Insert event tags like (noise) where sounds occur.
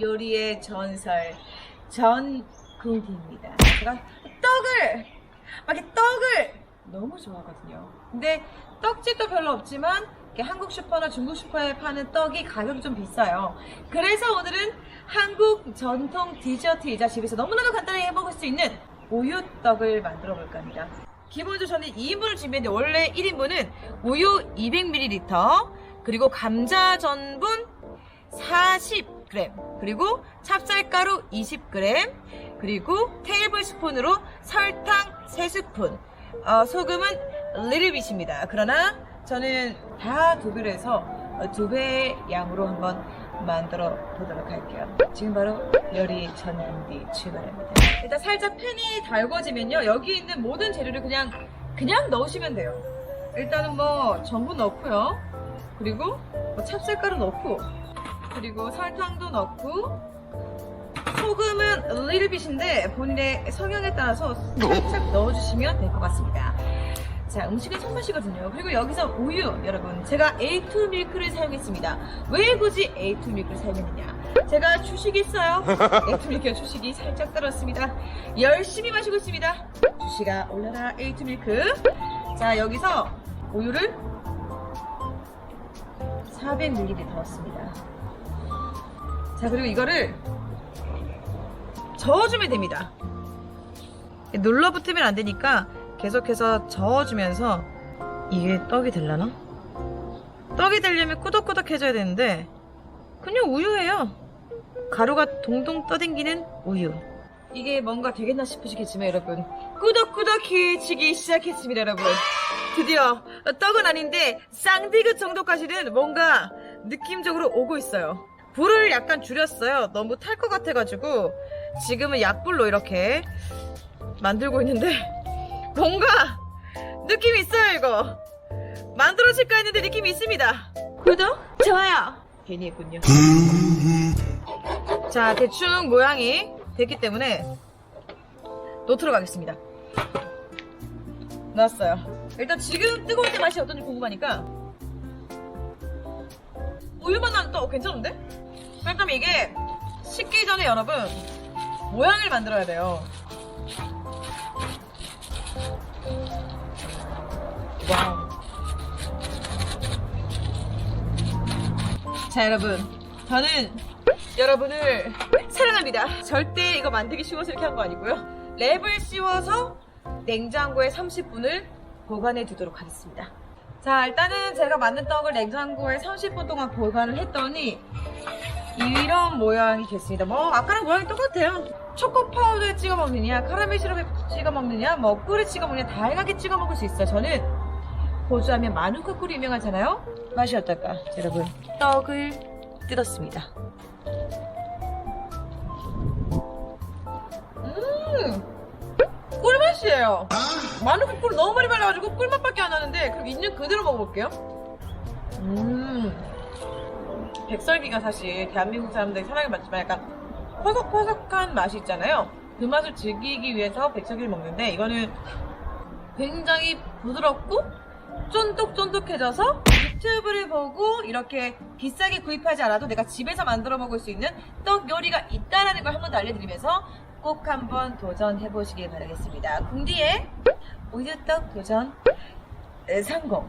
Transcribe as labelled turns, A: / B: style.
A: 요리의 전설 전궁디입니다. 제가 떡을 막 이렇게 떡을 너무 좋아하거든요. 근데 떡집도 별로 없지만 한국 슈퍼나 중국 슈퍼에 파는 떡이 가격이 좀 비싸요. 그래서 오늘은 한국 전통 디저트이자 집에서 너무나도 간단하게 해먹을 수 있는 우유떡을 만들어 볼까 합니다. 기본적으로 저는 2인분을 준비했는데 원래 1인분은 우유 200ml 그리고 감자 전분 40g 그리고 찹쌀가루 20g 그리고 테이블 스푼으로 설탕 3스푼. 어, 소금은 리틀빗입니다. 그러나 저는 다두 배로 해서 두배 양으로 한번 만들어 보도록 할게요. 지금 바로 요리 전분기 출발합니다. 일단 살짝 팬이 달궈지면요. 여기 있는 모든 재료를 그냥 그냥 넣으시면 돼요. 일단은 뭐 전분 넣고요. 그리고 뭐 찹쌀가루 넣고 그리고 설탕도 넣고 소금은 리틀빗인데 본인의 성향에 따라서 살짝 넣어주시면 될 것 같습니다. 자, 음식은 손맛이거든요. 그리고 여기서 우유, 여러분. 제가 A2 밀크를 사용했습니다. 왜 굳이 A2 밀크를 사용했느냐? 제가 주식이 있어요. (laughs) A2 밀크의 주식이 살짝 떨어졌습니다. 열심히 마시고 있습니다. 주식아, 올려라. A2 밀크. 자, 여기서 우유를 400ml 넣었습니다. 자, 그리고 이거를 저어주면 됩니다. 눌러붙으면 안 되니까 계속해서 저어주면서 이게 떡이 되려나? 떡이 되려면 꾸덕꾸덕해져야 되는데 그냥 우유예요. 가루가 동동 떠댕기는 우유. 이게 뭔가 되겠나 싶으시겠지만 여러분 꾸덕꾸덕해지기 시작했습니다 여러분. 드디어 떡은 아닌데 쌍디귿 정도까지는 뭔가 느낌적으로 오고 있어요. 불을 약간 줄였어요. 너무 탈 것 같아가지고 지금은 약불로 이렇게 만들고 있는데 (laughs) 뭔가 느낌이 있어요 이거. 만들어질까 했는데 느낌이 있습니다. 구독, 좋아요. 괜히 했군요. 자 대충 모양이 됐기 때문에 놓도록 하겠습니다. 넣었어요. 일단 지금 뜨거울 때 맛이 어떤지 궁금하니까 우유만 나면 또 괜찮은데? 그러니까 이게 식기 전에 여러분 모양을 만들어야 돼요. 와우. 자 여러분 저는 여러분을 사랑합니다. 절대 이거 만들기 쉬워서 이렇게 한 거 아니고요. 랩을 씌워서 냉장고에 30분을 보관해 두도록 하겠습니다. 자 일단은 제가 만든 떡을 냉장고에 30분 동안 보관을 했더니 이런 모양이 됐습니다. 뭐 아까랑 모양이 똑같아요. 초코 파우더에 찍어 먹느냐, 카라멜 시럽에 찍어 먹느냐, 뭐 꿀에 찍어 먹느냐 다양하게 찍어 먹을 수 있어요. 저는 호주하면 마누카 꿀이 유명하잖아요. 맛이 어떨까, 여러분? 떡을 뜯었습니다. 음, 꿀맛이에요. 마누카 꿀 너무 많이 발라가지고 꿀맛밖에 안 나는데 그럼 있는 그대로 먹어볼게요. 음. 백설기가 사실 대한민국 사람들이 사랑을 받지만 약간 퍼석퍼석한 맛이 있잖아요. 그 맛을 즐기기 위해서 백설기를 먹는데 이거는 굉장히 부드럽고 쫀득쫀득해져서 유튜브를 보고 이렇게 비싸게 구입하지 않아도 내가 집에서 만들어 먹을 수 있는 떡 요리가 있다라는 걸 한번 더 알려드리면서 꼭 한번 도전해 보시길 바라겠습니다. 궁디의 우유떡 도전 성공!